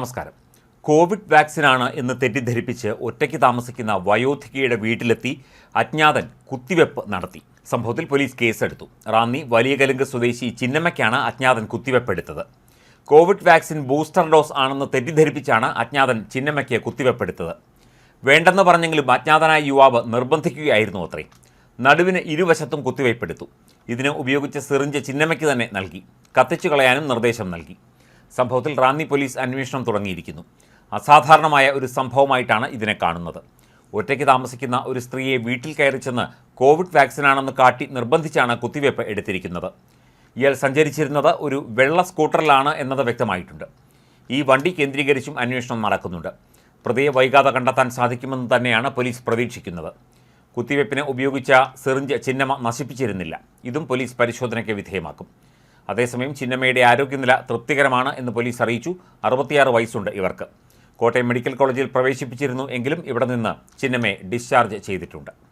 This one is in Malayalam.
നമസ്കാരം. കോവിഡ് വാക്സിനാണ് എന്ന് തെറ്റിദ്ധരിപ്പിച്ച് ഒറ്റയ്ക്ക് താമസിക്കുന്ന വയോധികയുടെ വീട്ടിലെത്തി അജ്ഞാതൻ കുത്തിവെപ്പ് നടത്തി. സംഭവത്തിൽ പോലീസ് കേസെടുത്തു. റാന്നി വലിയകലുങ്ക് സ്വദേശി ചിന്നമ്മയ്ക്കാണ് അജ്ഞാതൻ കുത്തിവെപ്പ് എടുത്തത് കോവിഡ് വാക്സിൻ ബൂസ്റ്റർ ഡോസ് ആണെന്ന് തെറ്റിദ്ധരിപ്പിച്ചാണ് അജ്ഞാതൻ ചിന്നമ്മയ്ക്ക് കുത്തിവെപ്പെടുത്തത്. വേണ്ടെന്ന് പറഞ്ഞെങ്കിലും അജ്ഞാതനായ യുവാവ് നിർബന്ധിക്കുകയായിരുന്നു അത്രേ. നടുവിന് ഇരുവശത്തും കുത്തിവയ്പ്പെടുത്തു ഇതിന് ഉപയോഗിച്ച സിറിഞ്ച് ചിന്നമ്മയ്ക്ക് തന്നെ നൽകി. കത്തിച്ചു കളയാനും നിർദ്ദേശം നൽകി. സംഭവത്തിൽ റാന്നി പോലീസ് അന്വേഷണം തുടങ്ങിയിരിക്കുന്നു. അസാധാരണമായ ഒരു സംഭവമായിട്ടാണ് ഇതിനെ കാണുന്നത്. ഒറ്റയ്ക്ക് താമസിക്കുന്ന ഒരു സ്ത്രീയെ വീട്ടിൽ കയറി ചെന്ന് കോവിഡ് വാക്സിനാണെന്ന് കാട്ടി നിർബന്ധിച്ചാണ് കുത്തിവയ്പ് എടുത്തിരിക്കുന്നത്. ഇയാൾ സഞ്ചരിച്ചിരുന്നത് ഒരു വെള്ള സ്കൂട്ടറിലാണ് എന്നത് വ്യക്തമായിട്ടുണ്ട്. ഈ വണ്ടി കേന്ദ്രീകരിച്ചും അന്വേഷണം നടക്കുന്നുണ്ട്. പ്രതിയെ വൈകാതെ കണ്ടെത്താൻ സാധിക്കുമെന്ന് തന്നെയാണ് പോലീസ് പ്രതീക്ഷിക്കുന്നത്. കുത്തിവയ്പ്പിന് ഉപയോഗിച്ച സിറിഞ്ച് ചിഹ്നമ നശിപ്പിച്ചിരുന്നില്ല. ഇതും പോലീസ് പരിശോധനയ്ക്ക് വിധേയമാക്കും. അതേസമയം ചിന്നമ്മയുടെ ആരോഗ്യനില തൃപ്തികരമാണ് എന്ന് പോലീസ് അറിയിച്ചു. അറുപത്തിയാറ് വയസ്സുണ്ട് ഇവർക്ക്. കോട്ടയം മെഡിക്കൽ കോളേജിൽ പ്രവേശിപ്പിച്ചിരുന്നു എങ്കിലും ഇവിടെ നിന്ന് ചിന്നമ്മയെ ഡിസ്ചാർജ് ചെയ്തിട്ടുണ്ട്.